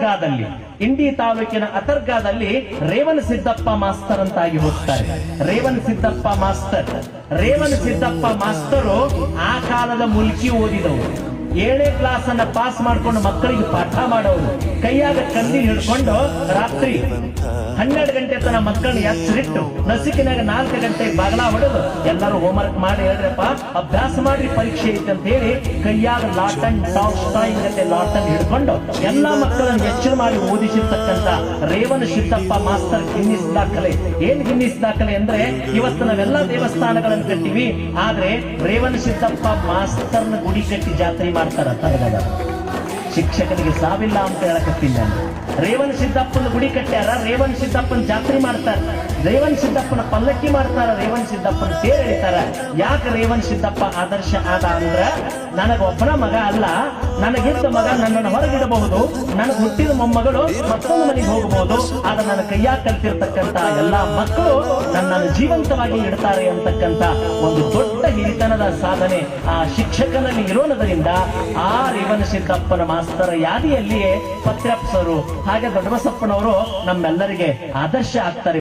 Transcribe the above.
ಅತರ್ಗಾದಲ್ಲಿ, ಇಂಡಿ ತಾಲೂಕಿನ ಅತರ್ಗಾದಲ್ಲಿ ರೇವನ್ ಸಿದ್ದಪ್ಪ ಮಾಸ್ತರ್ ಅಂತಾಗಿ ಹೋಗ್ತಾರೆ. ರೇವನ್ ಸಿದ್ದಪ್ಪ ಮಾಸ್ತರ್. ರೇವನ್ ಸಿದ್ದಪ್ಪ ಮಾಸ್ತರು ಆ ಕಾಲದ ಮುಲ್ಕಿ ಓದಿದವರು. ಏಳನೇ ಕ್ಲಾಸ್ ಅನ್ನ ಪಾಸ್ ಮಾಡ್ಕೊಂಡು ಮಕ್ಕಳಿಗೆ ಪಾಠ ಮಾಡೋರು. ಕೈಯಾಗ ಕಂದಿ ಹಿಡ್ಕೊಂಡು ರಾತ್ರಿ ಹನ್ನೆರಡು ಗಂಟೆ ತನ ಮಕ್ಕಳನ್ನ ಎಚ್ಚರಿಟ್ಟು ನಸಿಕಿನಾಗ ನಾಲ್ಕು ಗಂಟೆ ಬಾಗಲ ಹೊಡೆದು ಎಲ್ಲರೂ ಹೋಮ್ವರ್ಕ್ ಮಾಡಿ ಹೇಳ್ರಪ್ಪ, ಅಭ್ಯಾಸ ಮಾಡಿ ಪರೀಕ್ಷೆ ಐತೆ ಅಂತ ಹೇಳಿ ಕೈಯಾಗ ಲಾಟನ್ ಜೊತೆ ಲಾಟನ್ ಹಿಡ್ಕೊಂಡು ಎಲ್ಲಾ ಮಕ್ಕಳನ್ನು ಎಚ್ಚರ ಮಾಡಿ ಓದಿಸಿರ್ತಕ್ಕಂತ ರೇವನ ಸಿದ್ದಪ್ಪ ಮಾಸ್ತರ್ ಗಿನ್ನಿಸ್ ದಾಖಲೆ. ಏನ್ ಗಿನ್ನಿಸ್ ದಾಖಲೆ ಅಂದ್ರೆ ಇವತ್ತು ನಾವೆಲ್ಲ ದೇವಸ್ಥಾನಗಳನ್ನು ಕಟ್ಟಿವಿ, ಆದ್ರೆ ರೇವನ ಸಿದ್ದಪ್ಪ ಮಾಸ್ತರ್ನ ಗುಡಿ ಕಟ್ಟಿ ಜಾತ್ರೆ ಮಾಡ್ತಾರ ತರಗದ ಶಿಕ್ಷಕನಿಗೆ ಸಾವಿಲ್ಲ ಅಂತ ಹೇಳಕತ್ತೀನಿ ನಾನು. ಸಿದ್ದಪ್ಪನ ಗುಡಿ ಕಟ್ಟ್ಯಾರ, ರೇವಣ ಸಿದ್ದಪ್ಪನ ಜಾತ್ರೆ ಮಾಡ್ತಾರ. ರೇವಣ ಸಿದ್ದಪ್ಪನ ಪಲ್ಲಕ್ಕಿ ಮಾಡ್ತಾರ, ರೇವಣ ಸಿದ್ದಪ್ಪನ ತೇರ್ ಎಳಿತಾರ. ಯಾಕೆ ರೇವಣ ಸಿದ್ದಪ್ಪ ಆದರ್ಶ ಆದ ಅಂದ್ರ, ನನಗೊಬ್ಬನ ಮಗ ಅಲ್ಲ ನನಗಿದ್ದ ಮಗ ನನ್ನನ್ನು ಹೊರಗಿಡಬಹುದು. ನನಗೆ ಹುಟ್ಟಿದ ಮೊಮ್ಮಗಳು ಮತ್ತೊಂದು ಮನೆಗೆ ಹೋಗಬಹುದು. ಆದ್ರೆ ನನ್ನ ಕೈಯಾಗ ಕಲ್ತಿರ್ತಕ್ಕಂತ ಎಲ್ಲಾ ಮಕ್ಕಳು ನನ್ನನ್ನು ಜೀವಂತವಾಗಿ ಇಡ್ತಾರೆ ಅಂತಕ್ಕಂತ ಒಂದು ದೊಡ್ಡ ಹಿರಿತನದ ಸಾಧನೆ ಆ ಶಿಕ್ಷಕನಲ್ಲಿ ಇರೋನದರಿಂದ ಆ ರೇವನ ಸಿದ್ದಪ್ಪನ ಮಾಸ್ತರ ಯಾದಿಯಲ್ಲಿಯೇ ಪತ್ರಪ್ಸರು ಹಾಗೆ ದೊಡ್ಡಬಸಪ್ಪನವರು ನಮ್ಮೆಲ್ಲರಿಗೆ ಆದರ್ಶ ಆಗ್ತಾರೆ.